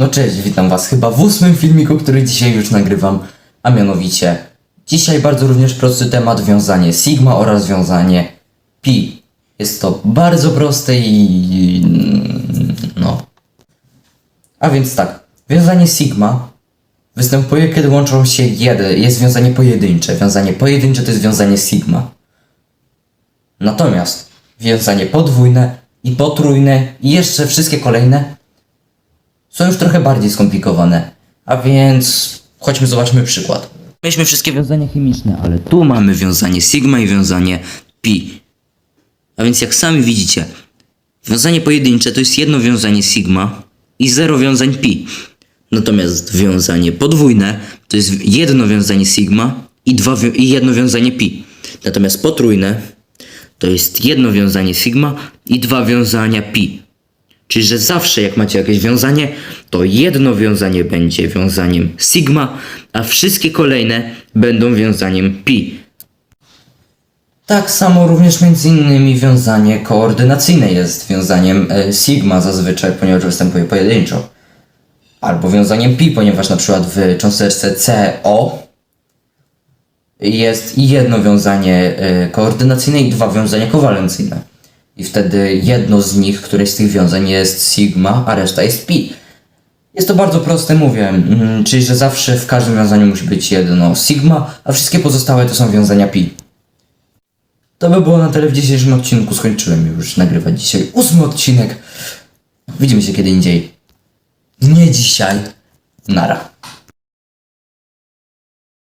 No cześć, witam was chyba w ósmym filmiku, który dzisiaj już nagrywam, a mianowicie dzisiaj bardzo również prosty temat wiązanie sigma oraz wiązanie pi. Jest to bardzo proste i no. A więc tak, wiązanie sigma występuje kiedy łączą się jeden, jest wiązanie pojedyncze. Wiązanie pojedyncze to jest wiązanie sigma. Natomiast wiązanie podwójne i potrójne i jeszcze wszystkie kolejne są już trochę bardziej skomplikowane. A więc chodźmy zobaczmy przykład. Mieliśmy wszystkie wiązania chemiczne, ale tu mamy wiązanie sigma i wiązanie pi. A więc jak sami widzicie, wiązanie pojedyncze to jest jedno wiązanie sigma i zero wiązań pi. Natomiast wiązanie podwójne to jest jedno wiązanie sigma i, dwa i jedno wiązanie pi. Natomiast potrójne to jest jedno wiązanie sigma i dwa wiązania pi. Czyli, że zawsze jak macie jakieś wiązanie, to jedno wiązanie będzie wiązaniem sigma, a wszystkie kolejne będą wiązaniem pi. Tak samo również między innymi wiązanie koordynacyjne jest wiązaniem e, sigma zazwyczaj, ponieważ występuje pojedynczo. Albo wiązaniem pi, ponieważ na przykład w cząsteczce CO jest jedno wiązanie e, koordynacyjne i dwa wiązania kowalencyjne. I wtedy jedno z nich, któreś z tych wiązań jest sigma, a reszta jest pi. Jest to bardzo proste, mówię, mm, czyli że zawsze w każdym wiązaniu musi być jedno sigma, a wszystkie pozostałe to są wiązania pi. To by było na tyle w dzisiejszym odcinku. Skończyłem już nagrywać dzisiaj ósmy odcinek. Widzimy się kiedy indziej. Nie dzisiaj. Nara.